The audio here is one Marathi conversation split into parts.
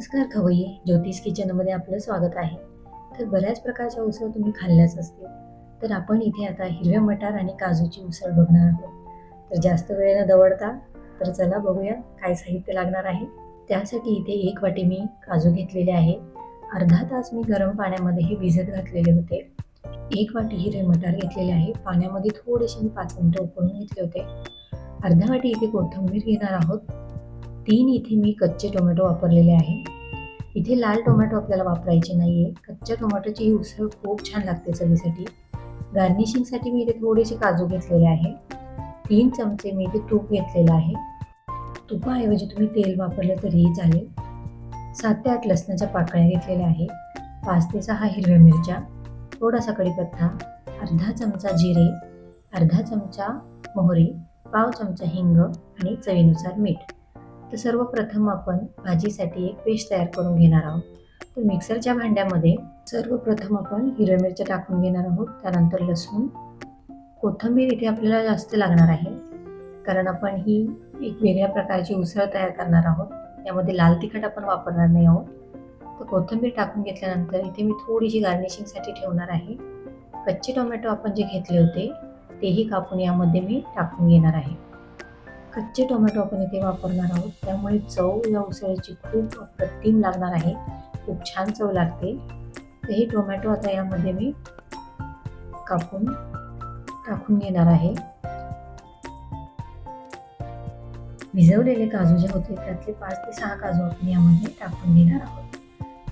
नमस्कार खवय्ये ज्योतिष किचनमध्ये आपलं स्वागत आहे. तर बऱ्याच प्रकारच्या उसळ तुम्ही खाल्ल्याच असतील. तर आपण इथे आता हिरव्या मटार आणि काजूची उसळ बघणार आहोत. तर जास्त वेळ न दवडता तर चला बघूया काय साहित्य लागणार आहे. त्यासाठी इथे एक वाटी मी काजू घेतलेले आहे. अर्धा तास मी गरम पाण्यामध्ये हे भिजत घातलेले होते. एक वाटी हिरवे मटार घेतलेले आहे. पाण्यामध्ये थोडेसे मी पाच मिनटं उकळून घेतले होते. अर्धा वाटी इथे कोथिंबीर घेणार आहोत. तीन इथे मी कच्चे टोमॅटो वापरलेले आहे. इथे लाल टोमॅटो आपल्याला वापरायचे नाही आहे कच्च्या टोमॅटोची ही उसळ खूप छान लागते चवीसाठी. गार्निशिंगसाठी मी इथे थोडेसे काजू घेतलेले आहे. तीन चमचे मी इथे तूप घेतलेलं आहे. तुपाऐवजी तुम्ही तेल वापरलं तरीही चालेल. सात ते आठ लसणाच्या पाकळ्या घेतलेल्या आहे. पाच ते सहा हिरव्या मिरच्या थोडासा कढीपत्ता अर्धा चमचा जिरे अर्धा चमचा मोहरी पाव चमचा हिंग आणि चवीनुसार मीठ. तर सर्वप्रथम आपण भाजीसाठी एक पेस्ट तयार करून घेणार आहोत. तर मिक्सरच्या भांड्यामध्ये सर्वप्रथम आपण हिरव्या मिरच्या टाकून घेणार आहोत. त्यानंतर लसूण. कोथिंबीर इथे आपल्याला जास्त लागणार आहे. कारण आपण ही एक वेगळ्या प्रकारची उसळ तयार करणार आहोत. त्यामध्ये लाल तिखट आपण वापरणार नाही आहोत. तर कोथिंबीर टाकून घेतल्यानंतर इथे मी थोडीशी गार्निशिंगसाठी ठेवणार आहे. कच्चे टोमॅटो आपण जे घेतले होते तेही कापून यामध्ये मी टाकून घेणार आहे. कच्चे टोमॅटो आपण इथे वापरणार आहोत. त्यामुळे चव या उसळीची खूप अप्रतिम लागणार आहे. खूप छान चव लागते. तर हे टोमॅटो आता यामध्ये मी कापून टाकून घेणार आहे. भिजवलेले काजू जे होते त्यातले पाच ते सहा काजू आपण यामध्ये टाकून घेणार आहोत.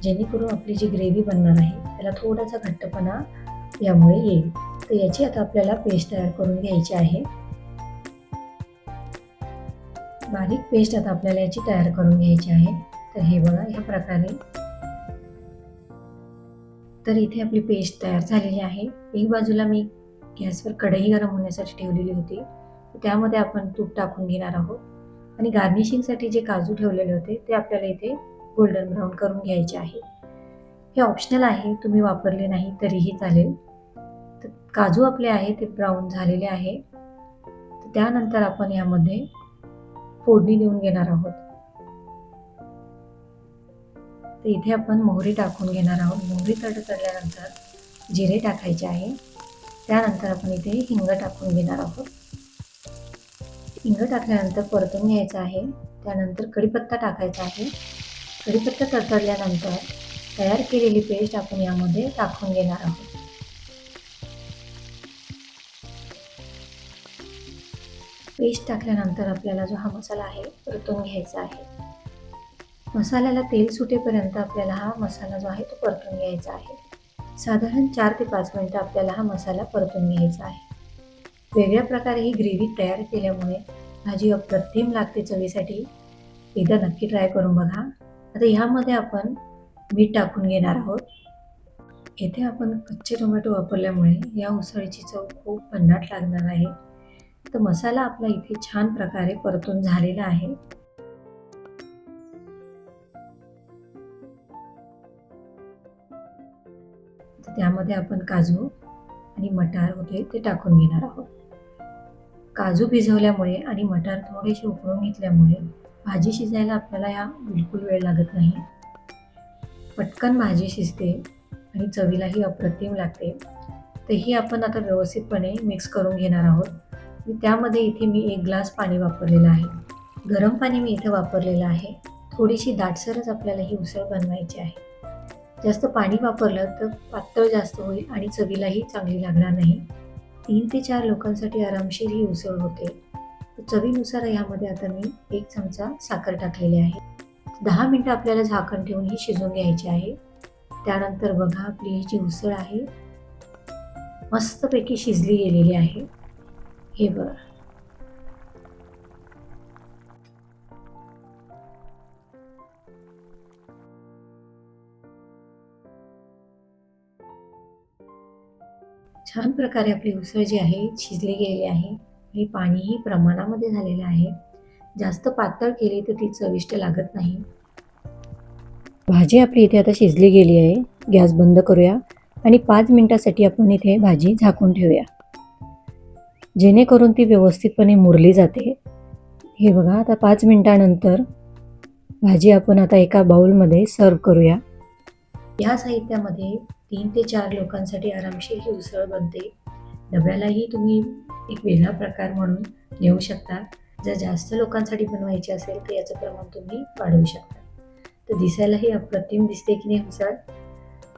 जेणेकरून आपली जी ग्रेव्ही बनणार आहे त्याला थोडासा घट्टपणा यामुळे येईल. तर याची आता आपल्याला पेस्ट तयार करून घ्यायची आहे. बारीक पेस्ट आता आपल्याला याची तयार करून घ्यायची आहे. तर हे बघा ह्या प्रकारे. तर इथे आपली पेस्ट तयार झालेली आहे. एक बाजूला मी गॅसवर कढई गरम होण्यासाठी ठेवलेली होती. त्यामध्ये आपण तूप टाकून घेणार आहोत. आणि गार्निशिंगसाठी जे काजू ठेवलेले होते ते आपल्याला इथे गोल्डन ब्राऊन करून घ्यायचे आहे. हे ऑप्शनल आहे तुम्ही वापरले नाही तरीही चालेल. तर काजू आपले आहे ते ब्राऊन झालेले आहे. तर त्यानंतर आपण यामध्ये फोडणी देऊन घेणार आहोत. तर इथे आपण मोहरी टाकून घेणार आहोत. मोहरी तडतडल्यानंतर जिरे टाकायचे आहे. त्यानंतर आपण इथे हिंग टाकून घेणार आहोत. हिंग टाकल्यानंतर परतून घ्यायचं आहे. त्यानंतर कढीपत्ता टाकायचा आहे. कढीपत्ता तडतडल्यानंतर तयार केलेली पेस्ट आपण यामध्ये टाकून घेणार आहोत. पेस्ट टाकल्यानंतर आपल्याला जो हा मसाला आहे परतून घ्यायचा आहे. मसाल्याला तेल सुटेपर्यंत आपल्याला हा मसाला जो आहे तो परतून घ्यायचा आहे. साधारण चार ते पाच मिनटं आपल्याला हा मसाला परतून घ्यायचा आहे. वेगळ्या प्रकारे ही ग्रेव्ही तयार केल्यामुळे भाजी अप्रतिम लागते चवीसाठी. एकदा नक्की ट्राय करून बघा. आता ह्यामध्ये आपण मीठ टाकून घेणार आहोत. येथे आपण कच्चे टोमॅटो वापरल्यामुळे या उसळीची चव खूप भन्नाट लागणार आहे. तर मसाला आपला इथे छान प्रकारे परतून झालेला आहे. त्यामध्ये आपण काजू आणि मटार होते ते टाकून घेणार आहोत. काजू भिजवल्यामुळे आणि मटार थोडेसे उकळून घेतल्यामुळे भाजी शिजायला आपल्याला या बिलकुल वेळ लागत नाही. पटकन भाजी शिजते आणि चवीलाही अप्रतिम लागते. तर ही आपण आता व्यवस्थितपणे मिक्स करून घेणार आहोत. त्यामध्ये इथे मी एक ग्लास पाणी वापरलेलं आहे. गरम पाणी मी इथे वापरलेलं आहे. थोडीशी दाटसरच आपल्याला ही उसळ बनवायची आहे. जास्त पाणी वापरलं तर पातळ जास्त होईल आणि चवीलाही चांगली लागणार नाही. तीन ते चार लोकांसाठी आरामशीर ही उसळ होते. चवीनुसार यामध्ये आता मी एक चमचा साखर टाकलेली आहे. दहा मिनटं आपल्याला झाकण ठेवून ही शिजवून घ्यायची आहे. त्यानंतर बघा आपली ही जी उसळ आहे मस्तपैकी शिजली गेलेली आहे. हे छान प्रकारे आपली उसळ जी आहे शिजली गेलेली आहे आणि पाणीही प्रमाणामध्ये झालेलं आहे. जास्त पातळ केली तर ती चविष्ट लागत नाही. भाजी आपली इथे आता शिजली गेली आहे. गॅस बंद करूया आणि पाच मिनटासाठी आपण इथे भाजी झाकून ठेवूया. जेणेकरून ती व्यवस्थितपणे मुरली जाते. हे बघा आता पाच मिनटानंतर भाजी आपण आता एका बाउलमध्ये सर्व करूया. या साहित्यामध्ये तीन ते चार लोकांसाठी आरामशीर ही उसळ बनते. डब्यालाही तुम्ही एक वेगळा प्रकार म्हणून घेऊ शकता. जर जास्त लोकांसाठी बनवायची असेल तर याचं प्रमाण तुम्ही वाढवू शकता. तर दिसायलाही अप्रतिम दिसते की नाही उसळ?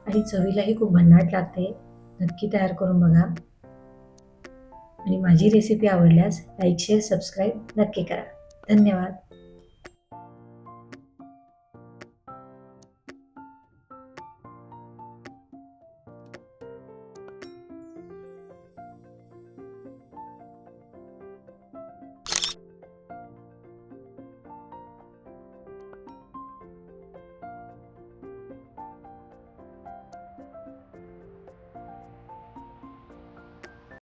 आणि चवीलाही खूप भन्नाट लागते. नक्की तयार करून बघा. आणि माझी रेसिपी आवडल्यास लाईक शेअर सबस्क्राईब नक्की करा. धन्यवाद.